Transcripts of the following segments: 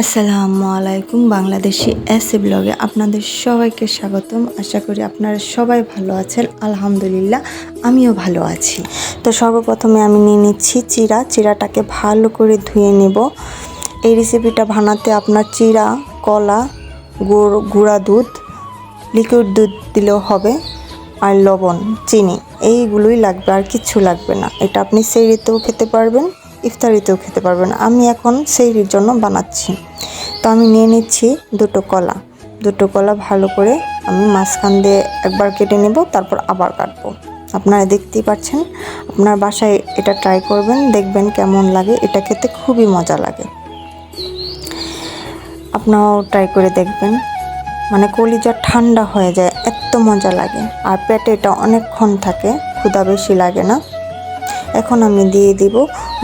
আসসালামু আলাইকুম, বাংলাদেশি এসে ব্লগে আপনাদের সবাইকে স্বাগতম। আশা করি আপনারা সবাই ভালো আছেন, আলহামদুলিল্লাহ, আমিও ভালো আছি। তো সর্বপ্রথমে আমি নিয়ে নিচ্ছি চিরা। চিরাটাকে ভালো করে ধুয়ে নেব। এই রেসিপিটা বানাতে আপনার চিরা, কলা, গুড়, গুঁড়া দুধ লিকুইড দুধ দিলেও হবে, আর লবণ, চিনি, এইগুলোই লাগবে, আর কিচ্ছু লাগবে না। এটা আপনি সেইরিতেও খেতে পারবেন। ইফতারিতেও খেতে পারবেন আমি এখন সেইরির জন্য বানাচ্ছি। তো আমি নিয়ে নিচ্ছি দুটো কলা। দুটো কলা ভালো করে আমি মাঝখান দিয়ে একবার কেটে নেব, তারপর আবার কাটবো। আপনারা দেখতেই পাচ্ছেন, আপনার বাসায় এটা ট্রাই করবেন, দেখবেন কেমন লাগে। এটা খেতে খুবই মজা লাগে। আপনারাও ট্রাই করে দেখবেন। মানে কলিজা ঠান্ডা হয়ে যায়, এত মজা লাগে। আর পেটে এটা অনেকক্ষণ থাকে, ক্ষুধা বেশি লাগে না। এখন আমি দিয়ে দিব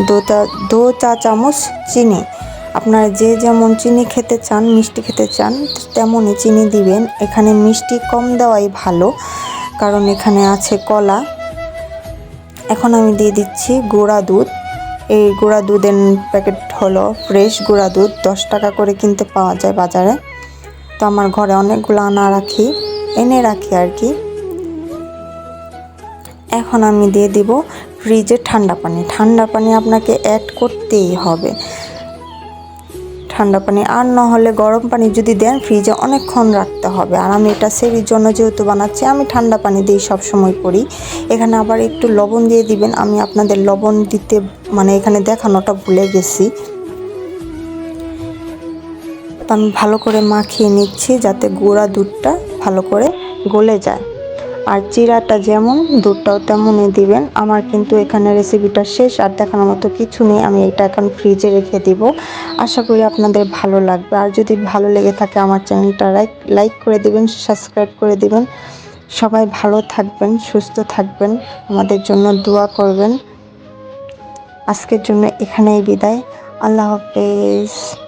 দো চা দো চা চামচ চিনি। আপনারা যে যেমন চিনি খেতে চান, মিষ্টি খেতে চান, তেমনই চিনি দিবেন। এখানে মিষ্টি কম দেওয়াই ভালো, কারণ এখানে আছে কলা। এখন আমি দিয়ে দিচ্ছি গুঁড়া দুধ। এই গুঁড়া দুধের প্যাকেট হলো ফ্রেশ গুঁড়া দুধ, দশ টাকা করে কিনতে পাওয়া যায় বাজারে। তো আমার ঘরে অনেকগুলো আনা রাখি এনে রাখি আর কি। এখন আমি দিয়ে দিব ফ্রিজে ঠান্ডা পানি। ঠান্ডা পানি আপনাকে অ্যাড করতেই হবে। ঠান্ডা পানি আর না গরম পানি যদি দেন ফ্রিজে অনেকক্ষণ রাখতে হবে। আর আমি এটা সেরির জন্য যেহেতু বানাচ্ছি, আমি ঠান্ডা পানি দিয়েই সবসময় করি। এখানে আবার একটু লবণ দিয়ে দিবেন। আমি আপনাদের লবণ দিতে মানে এখানে দেখানোটা ভুলে গেছি। আমি ভালো করে মাখিয়ে নিচ্ছি যাতে গুঁড়া দুধটা ভালো করে গলে যায়। আর চিরাটা যেমন, দুধটাও তেমনই দিবেন। আমার কিন্তু এখানে রেসিপিটা শেষ, আর দেখানোর মতো কিছু নেই। আমি এটা এখন ফ্রিজে রেখে দিব। আশা করি আপনাদের ভালো লাগবে। আর যদি ভালো লেগে থাকে আমার চ্যানেলটা লাইক লাইক করে দিবেন, সাবস্ক্রাইব করে দিবেন। সবাই ভালো থাকবেন, সুস্থ থাকবেন। আমাদের জন্য দোয়া করবেন। আজকের জন্য এখানেই বিদায়। আল্লাহ হাফেজ।